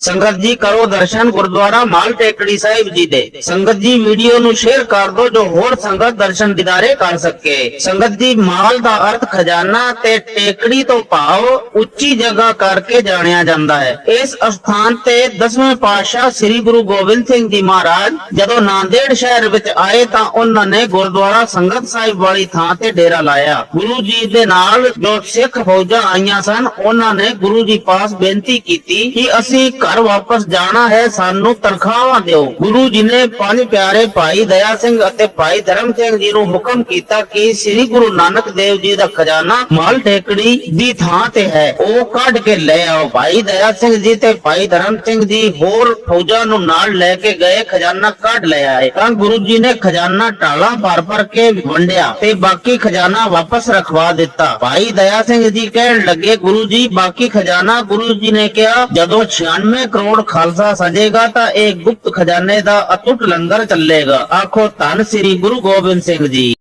ਸੰਗਤ ਜੀ ਕਰੋ ਦਰਸ਼ਨ ਗੁਰਦੁਆਰਾ ਮਾਲ ਟੇਕੜੀ ਸਾਹਿਬ ਜੀ ਦੇ। ਸੰਗਤ ਜੀ ਵੀਡੀਓ ਨੂੰ ਸ਼ੇਅਰ ਕਰ ਦਿਓ ਜੋ ਹੋਰ ਸੰਗਤ ਦਰਸ਼ਨ ਦਿਦਾਰੇ ਕਰ ਸਕੇ। ਸੰਗਤ ਜੀ ਮਾਲ ਦਾ ਅਰਥ ਖਜ਼ਾਨਾ ਤੇ ਟੇਕੜੀ ਤੋਂ ਭਾਵ ਉੱਚੀ ਜਗ੍ਹਾ ਕਰਕੇ ਜਾਣਿਆ ਜਾਂਦਾ ਹੈ। ਇਸ ਸਥਾਨ ਤੇ 10ਵੇਂ ਪਾਤਸ਼ਾਹ ਸ੍ਰੀ ਗੁਰੂ ਗੋਬਿੰਦ ਸਿੰਘ ਜੀ ਮਹਾਰਾਜ ਜਦੋਂ ਨਾਂਦੇੜ ਸ਼ਹਿਰ ਵਿੱਚ ਆਏ ਤਾਂ ਉਹਨਾਂ ਨੇ ਗੁਰਦੁਆਰਾ ਸੰਗਤ ਸਾਹਿਬ ਵਾਲੀ ਥਾਂ ਤੇ ਡੇਰਾ ਲਾਇਆ। ਗੁਰੂ ਜੀ ਦੇ ਨਾਲ ਜੋ ਸਿੱਖ ਫੌਜਾਂ ਆਈਆਂ ਸਨ, ਉਹਨਾਂ ਨੇ ਗੁਰੂ ਜੀ ਪਾਸ ਬੇਨਤੀ ਕੀਤੀ ਕਿ ਅਸੀਂ ਘਰ ਵਾਪਸ ਜਾਣਾ ਹੈ, ਸਾਨੂੰ ਤਨਖਾਹਾਂ ਦਿਓ। ਗੁਰੂ ਜੀ ਨੇ ਪੰਜ ਪਿਆਰੇ ਭਾਈ ਦਇਆ ਸਿੰਘ ਅਤੇ ਭਾਈ ਧਰਮ ਸਿੰਘ ਜੀ ਨੂੰ ਹੁਕਮ ਕੀਤਾ ਕਿ ਸ੍ਰੀ ਗੁਰੂ ਨਾਨਕ ਦੇਵ ਜੀ ਦਾ ਖਜ਼ਾਨਾ ਮਾਲ ਟੇਕੜੀ ਦੀ ਥਾਂ ਤੇ ਹੈ। ਉਹ ਕੱਢ ਕੇ ਲੈ ਆਓ। ਭਾਈ ਦਇਆ ਸਿੰਘ ਜੀ ਤੇ ਭਾਈ ਧਰਮ ਸਿੰਘ ਜੀ ਹੋਰ ਫੌਜਾਂ ਨੂੰ ਨਾਲ ਲੈ ਕੇ ਗਏ, ਖਜ਼ਾਨਾ ਕੱਢ ਲੈ ਆਏ। ਤਾਂ ਗੁਰੂ ਜੀ ਨੇ ਖਜ਼ਾਨਾ ਟਾਲਾ ਭਰ ਭਰ ਕੇ ਵੰਡਿਆ ਤੇ ਬਾਕੀ ਖਜ਼ਾਨਾ ਵਾਪਸ ਰਖਵਾ ਦਿੱਤਾ। ਭਾਈ ਦਇਆ ਸਿੰਘ ਜੀ ਕਹਿਣ ਲੱਗੇ, ਗੁਰੂ ਜੀ, ਬਾਕੀ ਖਜ਼ਾਨਾ ਗੁਰੂ ਜੀ ਨੇ ਕਿਹਾ, ਜਦੋਂ 96 ਕਰੋੜ ਖਾਲਸਾ ਸਜੇਗਾ ਤਾਂ ਇਹ ਗੁਪਤ ਖਜ਼ਾਨੇ ਦਾ ਅਟੁੱਟ ਲੰਗਰ ਚੱਲੇਗਾ। ਆਖੋ ਧੰਨ ਸ੍ਰੀ ਗੁਰੂ ਗੋਬਿੰਦ ਸਿੰਘ ਜੀ।